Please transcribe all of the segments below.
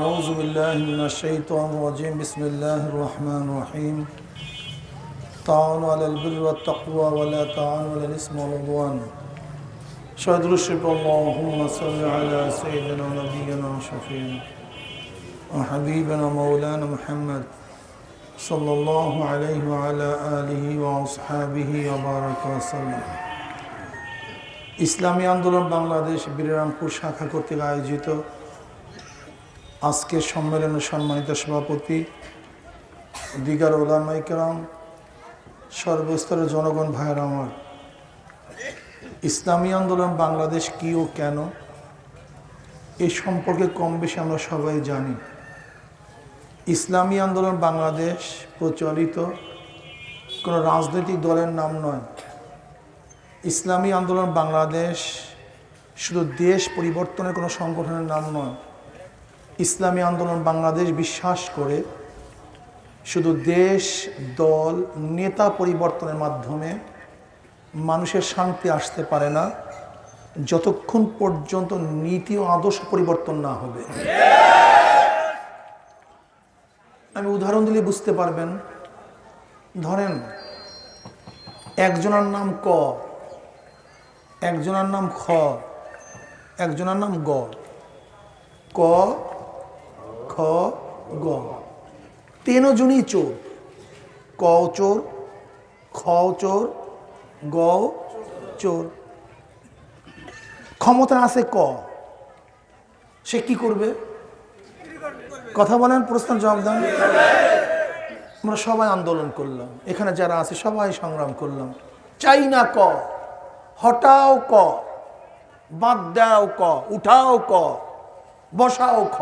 أعوذ بالله من الشيطان الرجيم بسم الله الرحمن الرحيم تعاونوا على البر والتقوى ولا تعاونوا على الإثم والعدوان شهد الشكر اللهم صل على سيدنا ونبينا وشفينا وحبيبنا مولانا محمد صلى الله عليه وعلى آله وأصحابه وبارك وسلم ইসলামী আন্দোলন বাংলাদেশ বীররামপুর শাখা কর্তৃক আয়োজিত আজকের সম্মেলনের সম্মানিত সভাপতি, দিগার ওলামাইকরাম সর্বস্তরের জনগণ ভাইয়ের আমার। ইসলামী আন্দোলন বাংলাদেশ কি ও কেন? এ সম্পর্কে কম বেশি আমরা সবাই জানি। ইসলামী আন্দোলন বাংলাদেশ প্রচলিত কোনো রাজনৈতিক দলের নাম নয়। ইসলামী আন্দোলন বাংলাদেশ শুধু দেশ পরিবর্তনের কোনো সংগঠনের নাম নয়। ইসলামী আন্দোলন বাংলাদেশ বিশ্বাস করে শুধু দেশ, দল, নেতা পরিবর্তনের মাধ্যমে মানুষের শান্তি আসতে পারে না, যতক্ষণ পর্যন্ত নীতি ও আদর্শ পরিবর্তন না হবে। আমি উদাহরণ দিলে বুঝতে পারবেন, ধরেন একজনের নাম ক, একজনের নাম খ, একজনের নাম গ, ক খ, গ। তিনজনই চোর। ক চোর, খ চোর, গ চোর। ক্ষমতা আছে ক। সে কি করবে? কথা বলেন, প্রশ্ন জবাব দেন। আমরা সবাই আন্দোলন করলাম। এখানে যারা আছে, সবাই সংগ্রাম করলাম। চাই না ক। হটাও ক। বাদ দাও ক। উঠাও ক। বসাও খ।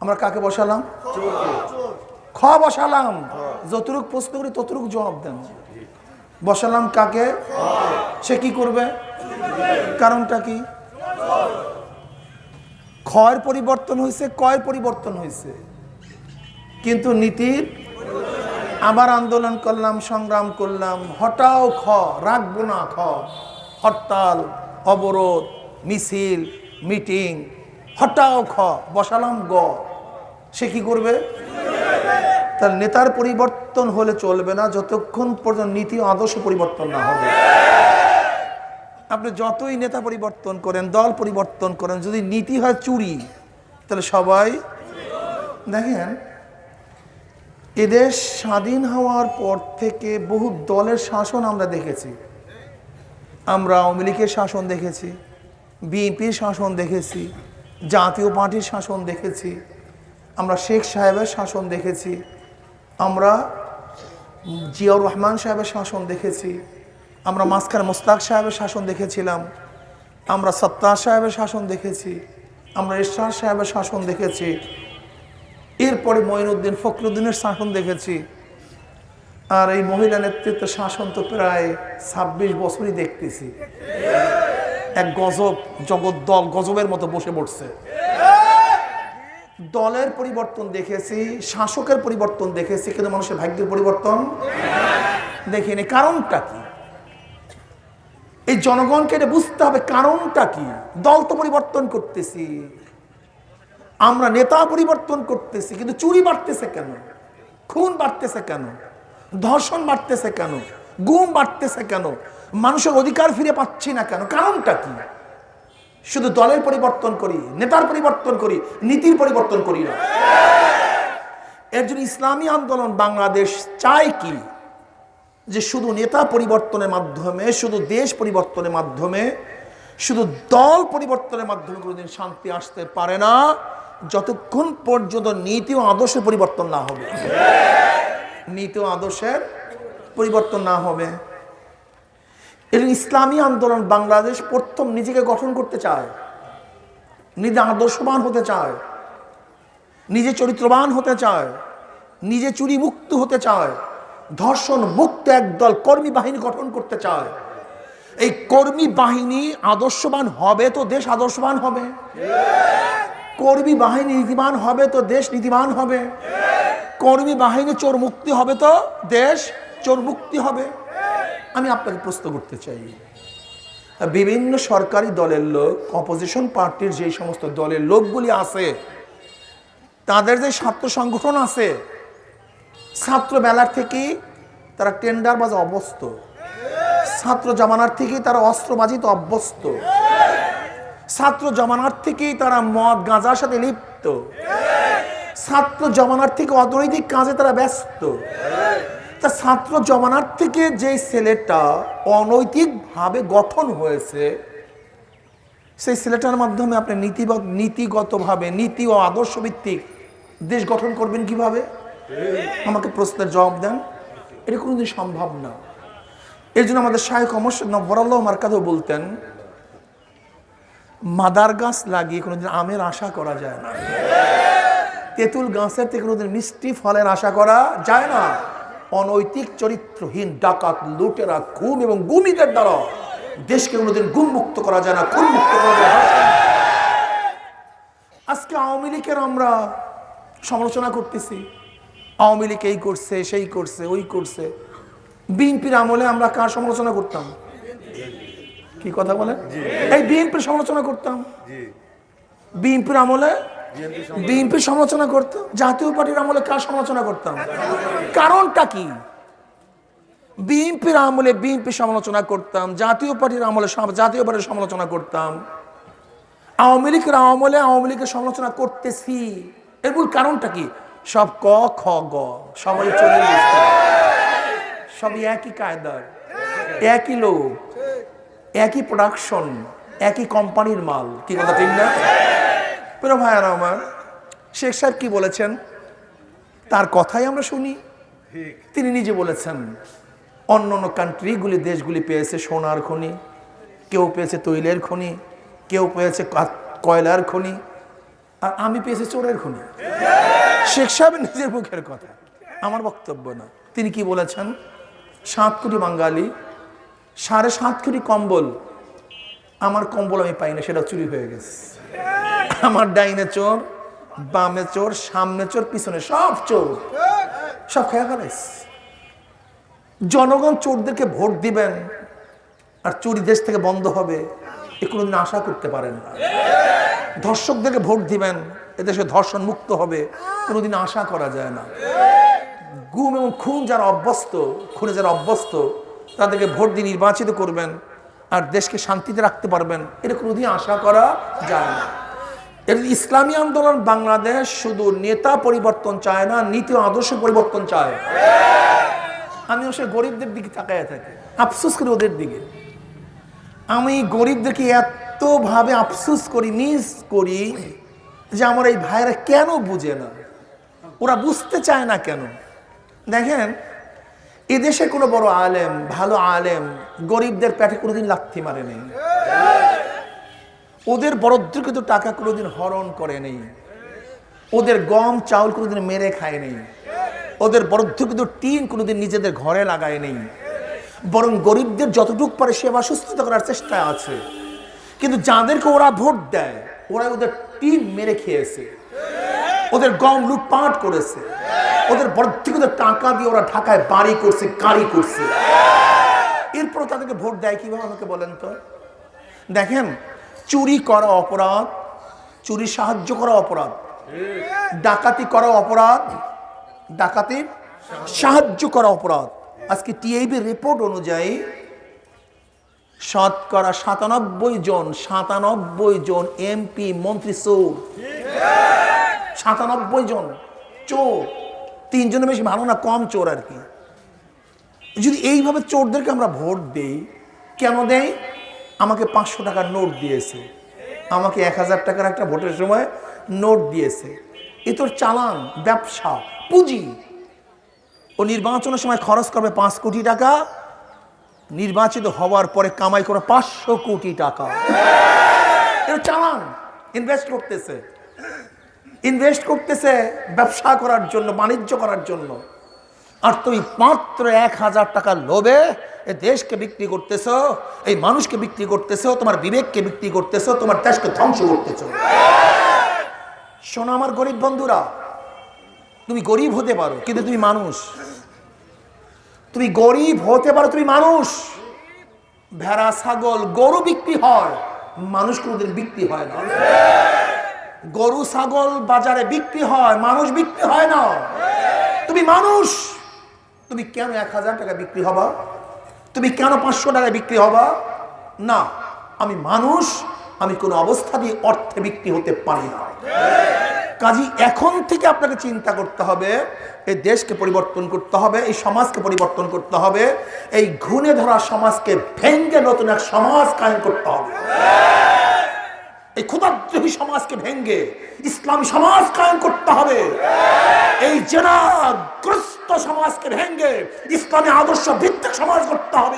আমরা কাকে বসালাম? খ বসালাম। যতটুক প্রশ্ন করি ততটুক জবাব দেন। বসালাম কাকে? সে কি করবে? কারণটা কি? ক্ষয়ের পরিবর্তন হয়েছে কয়ের পরিবর্তন হয়েছে। কিন্তু নীতির আবার আন্দোলন করলাম সংগ্রাম করলাম। হটাও খ রাখব না খ। হরতাল অবরোধ মিছিল মিটিং হটাও খ বসালাম গ। সে কি করবে? তার নেতার পরিবর্তন হলে চলবে না, যতক্ষণ পর্যন্ত নীতি আদর্শ পরিবর্তন না হবে। আপনি যতই নেতা পরিবর্তন করেন, দল পরিবর্তন করেন, যদি নীতি হয় চুরি, তাহলে সবাই দেখেন, এদেশ স্বাধীন হওয়ার পর থেকে বহু দলের শাসন আমরা দেখেছি। আমরা আওয়ামী লীগের শাসন দেখেছি, বিএনপির শাসন দেখেছি, জাতীয় পার্টির শাসন দেখেছি। আমরা শেখ সাহেবের শাসন দেখেছি। আমরা জিয়াউর রহমান সাহেবের শাসন দেখেছি। আমরা মাঝখানে মোস্তাক সাহেবের শাসন দেখেছিলাম। আমরা সত্তার সাহেবের শাসন দেখেছি। আমরা ইরশাদ সাহেবের শাসন দেখেছি। এরপরে মঈনুদ্দিন ফখরুদ্দিনের শাসন দেখেছি। আর এই মহিলা নেতৃত্ব শাসন তো প্রায় ছাব্বিশ বছরই দেখতেছি। এক গজব জগৎ দল গজবের মতো বসে পড়ছে। দলের পরিবর্তন দেখেছি, শাসকের পরিবর্তন দেখেছি, কিন্তু মানুষের ভাগ্যের পরিবর্তন দেখিনি। কারণটা কি? এই জনগণকে এটা বুঝতে হবে, কারণটা কি? দল তো পরিবর্তন করতেছি, আমরা নেতা পরিবর্তন করতেছি, কিন্তু চুরি বাড়তেছে কেন? খুন বাড়তেছে কেন? ধর্ষণ বাড়তেছে কেন? গুম বাড়তেছে কেন? মানুষের অধিকার ফিরে পাচ্ছি না কেন? কারণটা কি? শুধু দলের পরিবর্তন করি, নেতার পরিবর্তন করি, নীতির পরিবর্তন করি না। এর জন্য ইসলামী আন্দোলন বাংলাদেশ চায় কি? যে শুধু নেতা পরিবর্তনের মাধ্যমে, শুধু দেশ পরিবর্তনের মাধ্যমে, শুধু দল পরিবর্তনের মাধ্যমে কোনোদিন শান্তি আসতে পারে না, যতক্ষণ পর্যন্ত নীতি ও আদর্শের পরিবর্তন না হবে। নীতি ও আদর্শের পরিবর্তন না হবে। এর ইসলামী আন্দোলন বাংলাদেশ প্রথম নিজেকে গঠন করতে চায়। নিজে আদর্শবান হতে চায়। নিজে চরিত্রবান হতে চায়। নিজে চুরি মুক্ত হতে চায়। ধর্ষণ মুক্ত একদল কর্মী বাহিনী গঠন করতে চায়। এই কর্মী বাহিনী আদর্শবান হবে তো দেশ আদর্শবান হবে। কর্মী বাহিনী নীতিবান হবে তো দেশ নীতিবান হবে। কর্মী বাহিনী চোর মুক্তি হবে তো দেশ চোর মুক্তি হবে। আমি আপনাকে প্রশ্ন করতে চাই। বিভিন্ন সরকারি দলের লোক অপোজিশন পার্টির যে সমস্ত দলের লোকগুলি আছে, তাদের যে ছাত্র সংগঠন আছে ছাত্র বেলার থেকেই তারা টেন্ডার বাজে অভ্যস্ত। ছাত্র জমানার থেকেই তারা অস্ত্রবাজিত অভ্যস্ত। ছাত্র জমানার থেকেই তারা মদ, গাঁজার সাথে লিপ্ত। ছাত্র জমানার থেকে অর্থনৈতিক কাজে তারা ব্যস্ত। তা ছাত্র জমানার থেকে যে ছেলেটা অনৈতিকভাবে গঠন হয়েছে, সেই ছেলেটার মাধ্যমে আপনি নীতিবাদ নীতিগতভাবে, নীতি ও আদর্শ ভিত্তিক দেশ গঠন করবেন কীভাবে? আমাকে প্রশ্নের জবাব দেন। এটা কোনোদিন সম্ভব না। এর জন্য আমাদের শাহেখ অমর্ষদ নব্বরাল্লাহ মার্কাদেও বলতেন, মাদার গাছ লাগিয়ে কোনোদিন আমের আশা করা যায় না। তেঁতুল গাছের থেকে কোনোদিন মিষ্টি ফলের আশা করা যায় না। অনৈতিক চরিত্রহীন ডাকাত লুটেরা ঘুম এবং গুমিদের দ্বারা দেশকে কোনোদিন গুম মুক্ত করা যায় না খুন মুক্ত করা যায় না। আজকে আওয়ামী লীগের আমরা সমালোচনা করতেছি। আওয়ামী লীগ এই করছে সেই করছে ওই করছে। বিএনপির আমলে আমরা কার সমালোচনা করতাম? কি কথা বলে এই বিএনপির সমালোচনা করতাম। বিএনপির আমলে বিএনপির সমালোচনা করতাম জাতীয় পার্টির আমলে কার সমালোচনা করতাম? কারণটা কি? বিএনপির আমলে বিএনপি সমালোচনা করতাম, জাতীয় পার্টির আমলে জাতীয় পার্টির সমালোচনা করতাম। আওয়ামী লীগের আমলে আওয়ামী লীগের সমালোচনা করতেছি। এর মূল কারণটা কি? সব ক, খ, গ, সবাই চলে সবই একই কায়দার, একই লোক, একই প্রোডাকশন একই কোম্পানির মাল। কি কথা ঠিক না? প্রিয় ভাইয়ারা আমার, শেখ সাহেব কি বলেছেন? তার কথাই আমরা শুনি। তিনি নিজে বলেছেন, অন্য অন্য কান্ট্রিগুলি, দেশগুলি পেয়েছে সোনার খনি, কেউ পেয়েছে তৈলের খনি, কেউ পেয়েছে কয়লার খনি, আর আমি পেয়েছি চোরের খনি। শেখ সাহেবের নিজের মুখের কথা, আমার বক্তব্য না। তিনি কি বলেছেন? সাত কোটি বাঙালি, সাড়ে সাত কোটি কম্বল, আমার কম্বল আমি পাই না, সেটা চুরি হয়ে গেছে। আমার ডাইনে চোর, বামে চোর, সামনে চোর, পিছনে সব চোর। সব খেয়া ফেলাইস। জনগণ চোরদেরকে ভোট দিবেন আর চুরি দেশ থেকে বন্ধ হবে, এ কোনোদিন আশা করতে পারেন না। ধর্ষকদেরকে ভোট দিবেন এদেশে ধর্ষণ মুক্ত হবে, কোনোদিন আশা করা যায় না। গুম এবং খুন যারা অভ্যস্ত, খুনে যারা অভ্যস্ত, তাদেরকে ভোট দিয়ে নির্বাচিত করবেন আর দেশকে শান্তিতে রাখতে পারবেন, এটা কোনোদিন আশা করা যায় না। এর ইসলামী আন্দোলন বাংলাদেশ শুধু নেতা পরিবর্তন চায় না, নীতি আদর্শ পরিবর্তন চায়। আমি অবশ্য গরিবদের দিকে তাকায় থাকি, আফসোস করি ওদের দিকে। আমি গরিবদেরকে এতভাবে আফসোস করি, মিস করি যে আমার এই ভাইরা কেন বুঝে না? ওরা বুঝতে চায় না কেন? দেখেন, এদেশে কোনো বড় আলেম, ভালো আলেম গরিবদের পেটে কোনোদিন লাথি মারে নেই ওদের বরদ্রকৃত টাকা কোনোদিন হরণ করে নেই। ওদের গম, চাউল কোনোদিন মেরে খায় নেই। ওদের বরদ্ধকৃত টিন কোনোদিন নিজেদের ঘরে লাগায় নেই। বরং গরিবদের যতটুকু পারে সেবা সুস্থতা করার চেষ্টা আছে। কিন্তু যাদেরকে ওরা ভোট দেয় ওরা ওদের টিন মেরে খেয়েছে। ওদের গম লুটপাট করেছে। ওদের বর্ধিকৃত টাকা দিয়ে ওরা ঢাকায় বাড়ি করছে, গাড়ি করছে। এরপর তাদেরকে ভোট দেয় কীভাবে আমাকে বলেন তো? দেখেন চুরি করা অপরাধ, চুরি সাহায্য করা অপরাধ, ডাকাতি করা অপরাধ, ডাকাতির সাহায্য করা অপরাধ। আজকে টিআইবি রিপোর্ট অনুযায়ী শতকরা সাতানব্বই জন সাতানব্বই জন এমপি, মন্ত্রী, চোর। সাতানব্বই জন চোর। তিনজনের বেশি ভালো না, কম চোর আর কি। যদি এইভাবে চোরদেরকে আমরা ভোট দেই, কেন দেয় আমাকে পাঁচশো টাকার নোট দিয়েছে। আমাকে এক হাজার টাকার একটা ভোটের সময় নোট দিয়েছে। এ তোর চালান, ব্যবসা, পুঁজি। ও নির্বাচনের সময় খরচ করবে পাঁচ কোটি টাকা। নির্বাচিত হওয়ার পরে কামাই করে পাঁচশো কোটি টাকা। এটা চালান ইনভেস্ট করতেছে। ইনভেস্ট করতেছে ব্যবসা করার জন্য, বাণিজ্য করার জন্য। আর তুমি মাত্র এক হাজার টাকার লোভে এ দেশকে বিক্রি করতেছ, এই মানুষকে বিক্রি করতেছ, তোমার বিবেককে বিক্রি করতেছ, তোমার দেশকে ধ্বংস করতেছ। শোনো আমার গরিব বন্ধুরা, তুমি গরিব হতে পারো, কিন্তু তুমি মানুষ। তুমি গরিব হতে পারো, তুমি মানুষ। ভেড়া, ছাগল, গরু বিক্রি হয়, মানুষ কোনোদিন বিক্রি হয় না। গরু, ছাগল বাজারে বিক্রি হয়, মানুষ বিক্রি হয় না। তুমি মানুষ, তুমি কেন এক হাজার টাকা বিক্রি হবা? তুমি কেন পাঁচশো টাকায় বিক্রি হবা? না, আমি মানুষ, আমি কোনো অবস্থা দিয়ে অর্থে বিক্রি হতে পারি না। কাজী, এখন থেকে আপনাকে চিন্তা করতে হবে, এই দেশকে পরিবর্তন করতে হবে, এই সমাজকে পরিবর্তন করতে হবে, এই ঘুণে ধরা সমাজকে ভেঙ্গে নতুন এক সমাজ কায়েম করতে হবে। এই ক্ষুদাদ্রোহী সমাজকে ভেঙ্গে ইসলামী সমাজ কায়েম করতে হবে। এই জেনাগ্রস্ত সমাজকে ভেঙ্গে ইসলামী আদর্শ ভিত্তিক সমাজ করতে হবে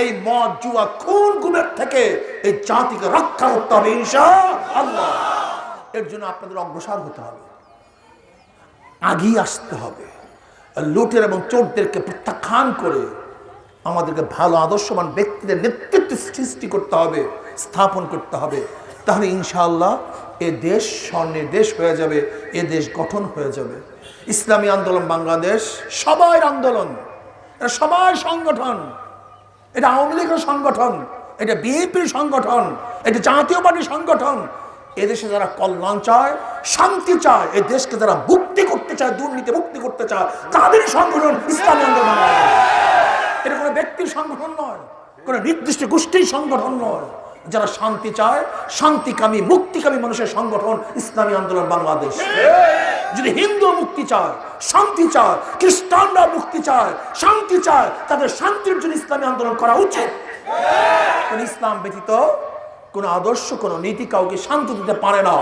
এই মদ, জুয়া, খুন, গুমের থেকে এই জাতিকে রক্ষা করতে হবে ইনশাআল্লাহ। এর জন্য আপনাদের অগ্রসর হতে হবে। আগিয়ে আসতে হবে। লুটের এবং চোরদেরকে প্রত্যাখ্যান করে আমাদেরকে ভালো আদর্শবান ব্যক্তিদের নেতৃত্ব সৃষ্টি করতে হবে, স্থাপন করতে হবে। তাহলে ইনশাআল্লাহ এ দেশ স্বর্ণের দেশ হয়ে যাবে, এ দেশ গঠন হয়ে যাবে। ইসলামী আন্দোলন বাংলাদেশ, সবার আন্দোলন। এটা সবার সংগঠন। এটা আওয়ামী লীগের সংগঠন, এটা বিএনপির সংগঠন, এটা জাতীয় পার্টির সংগঠন। এদেশে যারা কল্যাণ চায়, শান্তি চায়, এ দেশকে যারা মুক্তি করতে চায়, দুর্নীতি মুক্তি করতে চায় তাদের সংগঠন ইসলামী আন্দোলন। এটা কোনো ব্যক্তির সংগঠন নয়, কোনো নির্দিষ্ট গোষ্ঠীর সংগঠন নয়। যারা শান্তি চায়, শান্তিকামী, মুক্তিকামী মানুষের সংগঠন ইসলামী আন্দোলন বাংলাদেশ। যদি হিন্দু মুক্তি চায়, শান্তি চায়, খ্রিস্টানরা মুক্তি চায়, শান্তি চায়, তাদের শান্তির জন্য ইসলামী আন্দোলন করা উচিত। ইসলাম ব্যতীত কোন আদর্শ, কোন নীতি কাউকে শান্তি দিতে পারে না।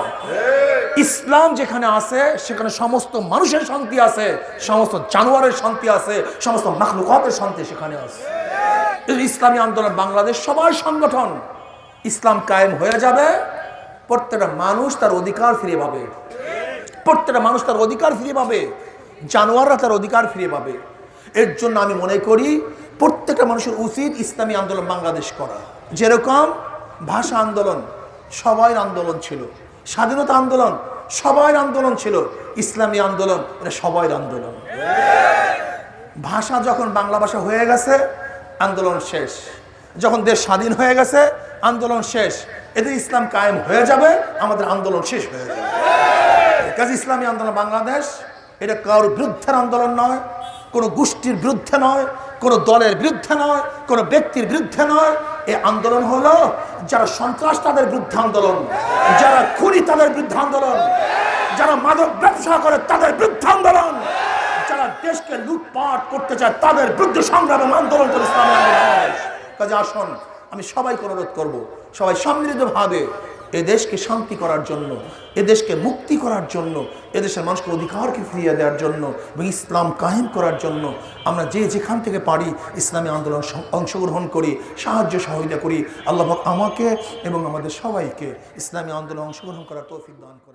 ইসলাম যেখানে আছে, সেখানে সমস্ত মানুষের শান্তি আছে, সমস্ত জানোয়ারের শান্তি আছে, সমস্ত মাখলুকাতের শান্তি সেখানে আছে। ইসলামী আন্দোলন বাংলাদেশ সবার সংগঠন। ইসলাম কায়েম হয়ে যাবে, প্রত্যেকটা মানুষ তার অধিকার ফিরে পাবে। প্রত্যেকটা মানুষ তার অধিকার ফিরে পাবে, জানোয়াররা তার অধিকার ফিরে পাবে। এর জন্য আমি মনে করি, প্রত্যেকটা মানুষের উচিত ইসলামী আন্দোলন বাংলাদেশ করা। যেরকম ভাষা আন্দোলন সবাই আন্দোলন ছিল। স্বাধীনতা আন্দোলন সবাই আন্দোলন ছিল। ইসলামী আন্দোলন এটা সবাই আন্দোলন। ভাষা যখন বাংলা ভাষা হয়ে গেছে, আন্দোলন শেষ। যখন দেশ স্বাধীন হয়ে গেছে, আন্দোলন শেষ। এতে ইসলাম কায়েম হয়ে যাবে, আমাদের আন্দোলন শেষ হয়ে যাবে। কাজে ইসলামী আন্দোলন বাংলাদেশ, এটা কারোর বিরুদ্ধের আন্দোলন নয়, কোনো গোষ্ঠীর বিরুদ্ধে নয়, কোনো দলের বিরুদ্ধে নয়, কোনো ব্যক্তির বিরুদ্ধে নয়। এই আন্দোলন হলো যারা সন্ত্রাস তাদের বিরুদ্ধে আন্দোলন, যারা খুনি তাদের বিরুদ্ধে আন্দোলন, যারা মাদক ব্যবসা করে তাদের বিরুদ্ধে আন্দোলন, যারা দেশকে লুটপাট করতে চায় তাদের বিরুদ্ধে সংগ্রাম আন্দোলন করে ইসলামের কাজে আসুন, আমি সবাইকে অনুরোধ করব, সবাই সমৃদ্ধভাবে এ দেশকে শান্তি করার জন্য, এ দেশকে মুক্তি করার জন্য এদেশের মানুষকে অধিকারকে ফিরিয়ে দেওয়ার জন্য এবং ইসলাম কায়েম করার জন্য আমরা যে যেখান থেকে পারি ইসলামী আন্দোলন অংশগ্রহণ করি, সাহায্য সহযোগিতা করি, আল্লাহ আমাকে এবং আমাদের সবাইকে ইসলামী আন্দোলন অংশগ্রহণ করার তৌফিক দান করেন।